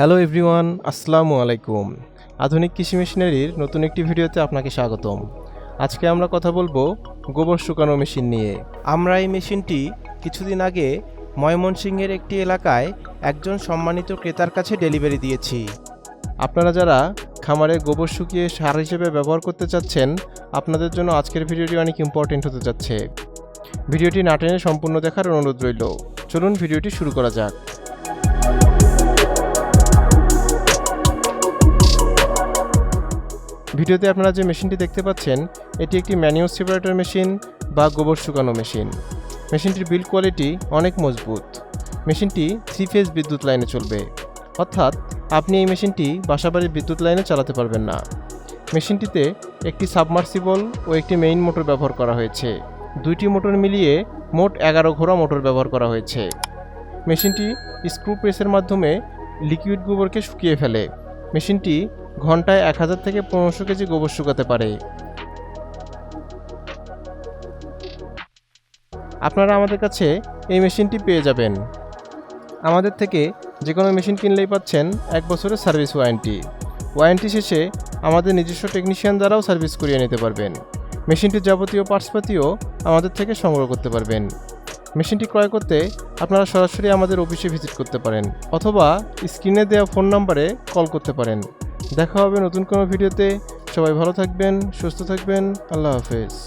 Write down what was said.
Hello everyone, আসসালামু আলাইকুম। আধুনিক কৃষি মেশিনারির নতুন একটি ভিডিওতে আপনাকে স্বাগতম। আজকে আমরা কথা বলব গোবর শুকানো মেশিন নিয়ে। আমরা এই মেশিনটি কিছুদিন আগে ময়মনসিংহের একটি এলাকায় একজন সম্মানিত ক্রেতার কাছে ডেলিভারি দিয়েছি। আপনারা যারা খামারে গোবর শুকিয়ে সার হিসেবে ব্যবহার করতে চাচ্ছেন, আপনাদের জন্য আজকের ভিডিওটি অনেক ইম্পর্টেন্ট হতে যাচ্ছে। ভিডিওটি না টেনে সম্পূর্ণ দেখার অনুরোধ রইল। চলুন ভিডিওটি শুরু করা যাক। ভিডিওতে আপনারা যে মেশিনটি দেখতে পাচ্ছেন, এটি একটি ম্যানুয়াল সেপারেটর মেশিন বা গোবর শুকানো মেশিন। মেশিনটির বিল্ড কোয়ালিটি অনেক মজবুত। মেশিনটি থ্রি ফেজ বিদ্যুৎ লাইনে চলবে। অর্থাৎ আপনি এই মেশিনটি বাসাবাড়ির বিদ্যুৎ লাইনে চালাতে পারবেন না। মেশিনটিতে একটি সাবমার্সিবল ও একটি মেইন মোটর ব্যবহার করা হয়েছে। দুইটি মোটর মিলিয়ে মোট এগারো ঘোড়া মোটর ব্যবহার করা হয়েছে। মেশিনটি স্ক্রু প্রেসের মাধ্যমে লিকুইড গোবরকে শুকিয়ে ফেলে। মেশিনটি ঘন্টায় এক হাজার থেকে পনেরোশো কেজি গোবর শুকাতে পারে। আপনারা আমাদের কাছে এই মেশিনটি পেয়ে যাবেন। আমাদের থেকে যে কোনো মেশিন কিনলেই পাচ্ছেন এক বছরের সার্ভিস ওয়ারেন্টি। ওয়ারেন্টি শেষে আমাদের নিজস্ব টেকনিশিয়ান দ্বারাও সার্ভিস করিয়ে নিতে পারবেন। মেশিনটির যাবতীয় পার্টসপাতিও আমাদের থেকে সংগ্রহ করতে পারবেন। মেশিনটি ক্রয় করতে আপনারা সরাসরি আমাদের অফিসে ভিজিট করতে পারেন, অথবা স্ক্রিনে দেওয়া ফোন নম্বরে কল করতে পারেন। দেখা হবে নতুন কোনো ভিডিওতে। সবাই ভালো থাকবেন সুস্থ থাকবেন। আল্লাহ হাফেজ।